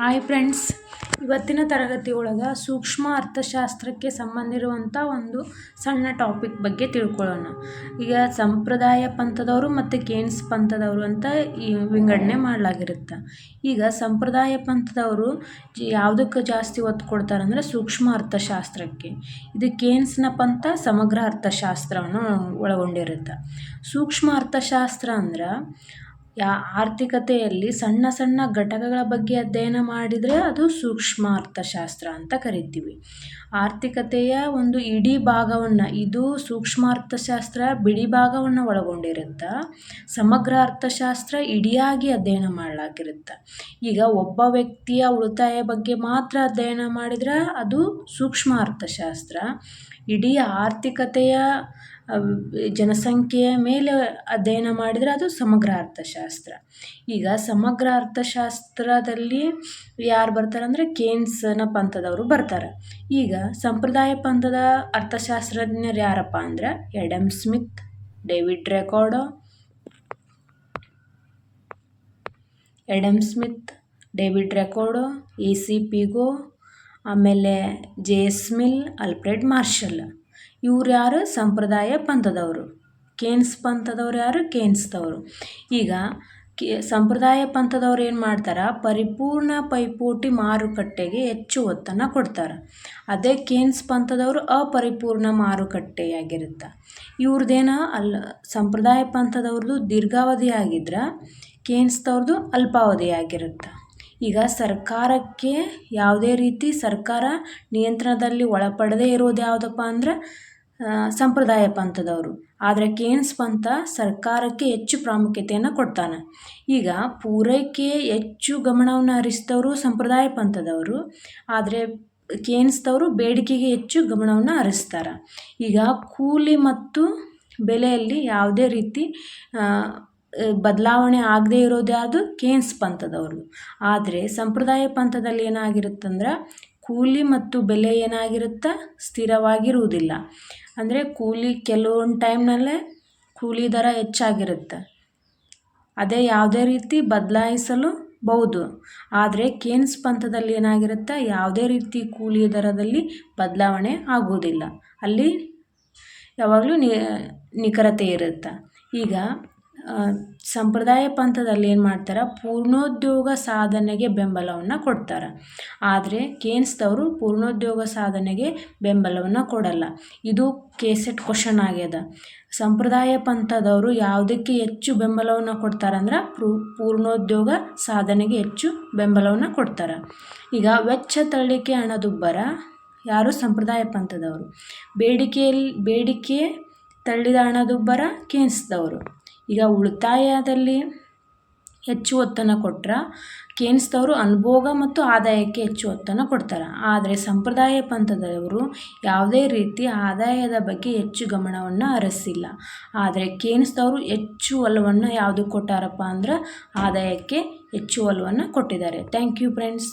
Hi friends ಇವತ್ತಿನ ತರಗತಿ ಒಳಗೆ ಸೂಕ್ಷ್ಮ ಅರ್ಥಶಾಸ್ತ್ರಕ್ಕೆ ಸಂಬಂಧಿರುವಂಥ ಒಂದು ಸಣ್ಣ ಟಾಪಿಕ್ ಬಗ್ಗೆ ತಿಳ್ಕೊಳ್ಳೋಣ. ಈಗ ಸಂಪ್ರದಾಯ ಪಂಥದವರು ಮತ್ತು ಕೇನ್ಸ್ ಪಂಥದವರು ಅಂತ ಈ ವಿಂಗಡಣೆ ಮಾಡಲಾಗಿರುತ್ತೆ. ಈಗ ಸಂಪ್ರದಾಯ ಪಂಥದವರು ಯಾವುದಕ್ಕೆ ಜಾಸ್ತಿ ಒತ್ತು ಕೊಡ್ತಾರೆ ಅಂದರೆ ಸೂಕ್ಷ್ಮ ಅರ್ಥಶಾಸ್ತ್ರಕ್ಕೆ. ಇದು ಕೇನ್ಸ್ನ ಪಂಥ ಸಮಗ್ರ ಅರ್ಥಶಾಸ್ತ್ರವನ್ನು ಒಳಗೊಂಡಿರುತ್ತೆ. ಸೂಕ್ಷ್ಮ ಅರ್ಥಶಾಸ್ತ್ರ ಅಂದ್ರೆ ಯಾ ಆರ್ಥಿಕತೆಯಲ್ಲಿ ಸಣ್ಣ ಸಣ್ಣ ಘಟಕಗಳ ಬಗ್ಗೆ ಅಧ್ಯಯನ ಮಾಡಿದರೆ ಅದು ಸೂಕ್ಷ್ಮ ಅರ್ಥಶಾಸ್ತ್ರ ಅಂತ ಕರಿತೀವಿ. ಆರ್ಥಿಕತೆಯ ಒಂದು ಇಡೀ ಭಾಗವನ್ನು, ಇದು ಸೂಕ್ಷ್ಮ ಅರ್ಥಶಾಸ್ತ್ರ ಬಿಡಿ ಭಾಗವನ್ನು ಒಳಗೊಂಡಿರುತ್ತೆ, ಸಮಗ್ರ ಅರ್ಥಶಾಸ್ತ್ರ ಇಡಿಯಾಗಿ ಅಧ್ಯಯನ ಮಾಡಲಾಗಿರುತ್ತೆ ಈಗ ಒಬ್ಬ ವ್ಯಕ್ತಿಯ ಉಳಿತಾಯ ಬಗ್ಗೆ ಮಾತ್ರ ಅಧ್ಯಯನ ಮಾಡಿದರೆ ಅದು ಸೂಕ್ಷ್ಮ ಅರ್ಥಶಾಸ್ತ್ರ. ಇಡೀ ಆರ್ಥಿಕತೆಯ ಜನಸಂಖ್ಯೆಯ ಮೇಲೆ ಅಧ್ಯಯನ ಮಾಡಿದರೆ ಅದು ಸಮಗ್ರ ಅರ್ಥಶಾಸ್ತ್ರ. ಈಗ ಸಮಗ್ರ ಅರ್ಥಶಾಸ್ತ್ರದಲ್ಲಿ ಯಾರು ಬರ್ತಾರೆ ಅಂದರೆ ಕೇನ್ಸ್ನ ಪಂಥದವರು ಬರ್ತಾರೆ. ಈಗ ಸಂಪ್ರದಾಯ ಪಂಥದ ಅರ್ಥಶಾಸ್ತ್ರಜ್ಞರು ಯಾರಪ್ಪ ಅಂದ್ರೆ Adam Smith, David Ricardo. Adam Smith, David Ricardo, A C Pigou, ಆಮೇಲೆ ಜೇಸ್ಮಿಲ್ ಅಲ್ಫ್ರೆಡ್ ಮಾರ್ಷಲ್. ಇವ್ರು ಯಾರು? ಸಂಪ್ರದಾಯ ಪಂಥದವರು. ಕೇನ್ಸ್ ಪಂಥದವ್ರು ಯಾರು? ಕೇನ್ಸ್ದವರು ಈಗ ಸಂಪ್ರದಾಯ ಪಂಥದವ್ರು ಏನು ಮಾಡ್ತಾರೆ? ಪರಿಪೂರ್ಣ ಪೈಪೋಟಿ ಮಾರುಕಟ್ಟೆಗೆ ಹೆಚ್ಚು ಒತ್ತನ್ನು ಕೊಡ್ತಾರೆ. ಅದೇ ಕೇನ್ಸ್ ಪಂಥದವರು ಅಪರಿಪೂರ್ಣ ಮಾರುಕಟ್ಟೆಯಾಗಿರುತ್ತೆ. ಇವ್ರದ್ದೇನು ಅಲ್ಲ, ಸಂಪ್ರದಾಯ ಪಂಥದವ್ರದ್ದು ದೀರ್ಘಾವಧಿ ಆಗಿದ್ರೆ ಕೇನ್ಸ್ದವ್ರದ್ದು ಅಲ್ಪಾವಧಿಯಾಗಿರುತ್ತೆ ಈಗ ಸರ್ಕಾರಕ್ಕೆ ಯಾವುದೇ ರೀತಿ ಸರ್ಕಾರ ನಿಯಂತ್ರಣದಲ್ಲಿ ಒಳಪಡದೇ ಇರೋದು ಯಾವುದಪ್ಪ ಅಂದ್ರೆ ಸಂಪ್ರದಾಯ ಪಂಥದವರು. ಆದರೆ ಕೇನ್ಸ್ ಪಂಥ ಸರ್ಕಾರಕ್ಕೆ ಹೆಚ್ಚು ಪ್ರಾಮುಖ್ಯತೆಯನ್ನು ಕೊಡ್ತಾನೆ. ಈಗ ಪೂರೈಕೆ ಹೆಚ್ಚು ಗಮನವನ್ನು ಹರಿಸಿದವರು ಸಂಪ್ರದಾಯ ಪಂಥದವರು, ಆದರೆ ಕೇನ್ಸ್ದವರು ಬೇಡಿಕೆಗೆ ಹೆಚ್ಚು ಗಮನವನ್ನು ಹರಿಸ್ತಾರೆ. ಈಗ ಕೂಲಿ ಮತ್ತು ಬೆಲೆಯಲ್ಲಿ ಯಾವುದೇ ರೀತಿ ಬದಲಾವಣೆ ಆಗದೇ ಇರೋದು ಅದು ಕೇನ್ಸ್ ಪಂಥದವ್ರದ್ದು ಆದರೆ ಸಂಪ್ರದಾಯ ಪಂಥದಲ್ಲಿ ಏನಾಗಿರುತ್ತಂದ್ರೆ ಕೂಲಿ ಮತ್ತು ಬೆಲೆ ಏನಾಗಿರುತ್ತೆ? ಸ್ಥಿರವಾಗಿರುವುದಿಲ್ಲ. ಅಂದರೆ ಕೂಲಿ ಕೆಲವೊಂದು ಟೈಮ್ನಲ್ಲೇ ಕೂಲಿ ದರ ಹೆಚ್ಚಾಗಿರುತ್ತೆ. ಅದೇ ಯಾವುದೇ ರೀತಿ ಬದಲಾಯಿಸಲು ಬಹುದು. ಆದರೆ ಕೇನ್ಸ್ ಪಂಥದಲ್ಲಿ ಏನಾಗಿರುತ್ತೆ? ಯಾವುದೇ ರೀತಿ ಕೂಲಿ ದರದಲ್ಲಿ ಬದಲಾವಣೆ ಆಗುವುದಿಲ್ಲ. ಅಲ್ಲಿ ಯಾವಾಗಲೂ ನಿಖರತೆ ಇರುತ್ತೆ. ಈಗ ಸಂಪ್ರದಾಯ ಪಂಥದಲ್ಲಿ ಏನು ಮಾಡ್ತಾರೆ? ಪೂರ್ಣೋದ್ಯೋಗ ಸಾಧನೆಗೆ ಬೆಂಬಲವನ್ನು ಕೊಡ್ತಾರೆ. ಆದರೆ ಕೇನ್ಸ್ದವರು ಪೂರ್ಣೋದ್ಯೋಗ ಸಾಧನೆಗೆ ಬೆಂಬಲವನ್ನು ಕೊಡಲ್ಲ. ಇದು ಕೇಸೆಟ್ ಕ್ವಶನ್ ಆಗ್ಯದ. ಸಂಪ್ರದಾಯ ಪಂಥದವರು ಯಾವುದಕ್ಕೆ ಹೆಚ್ಚು ಬೆಂಬಲವನ್ನು ಕೊಡ್ತಾರಂದ್ರೆ ಪೂರ್ಣೋದ್ಯೋಗ ಸಾಧನೆಗೆ ಹೆಚ್ಚು ಬೆಂಬಲವನ್ನು ಕೊಡ್ತಾರೆ. ಈಗ ವೆಚ್ಚ ತಳ್ಳಿಕೆ ಹಣದುಬ್ಬರ ಯಾರು ಸಂಪ್ರದಾಯ ಪಂಥದವರು? ಬೇಡಿಕೆಯಲ್ಲಿ ಬೇಡಿಕೆ ತಳ್ಳಿದ ಹಣದುಬ್ಬರ ಕೇನ್ಸ್ದವರು. ಈಗ ಉಳಿತಾಯದಲ್ಲಿ ಹೆಚ್ಚು ಒತ್ತನ್ನು ಕೊಟ್ಟರೆ ಕೇನ್ಸ್ದವರು ಅನುಭೋಗ ಮತ್ತು ಆದಾಯಕ್ಕೆ ಹೆಚ್ಚು ಒತ್ತನ್ನು ಕೊಡ್ತಾರೆ. ಆದರೆ ಸಂಪ್ರದಾಯ ಪಂಥದವರು ಯಾವುದೇ ರೀತಿ ಆದಾಯದ ಬಗ್ಗೆ ಹೆಚ್ಚು ಗಮನವನ್ನು ಹರಿಸಿಲ್ಲ. ಆದರೆ ಕೇನ್ಸ್ದವರು ಹೆಚ್ಚು ಒಲವನ್ನು ಯಾವುದು ಕೊಟ್ಟಾರಪ್ಪ ಅಂದ್ರೆ ಆದಾಯಕ್ಕೆ ಹೆಚ್ಚು ಒಲವನ್ನು ಕೊಟ್ಟಿದ್ದಾರೆ. Thank you friends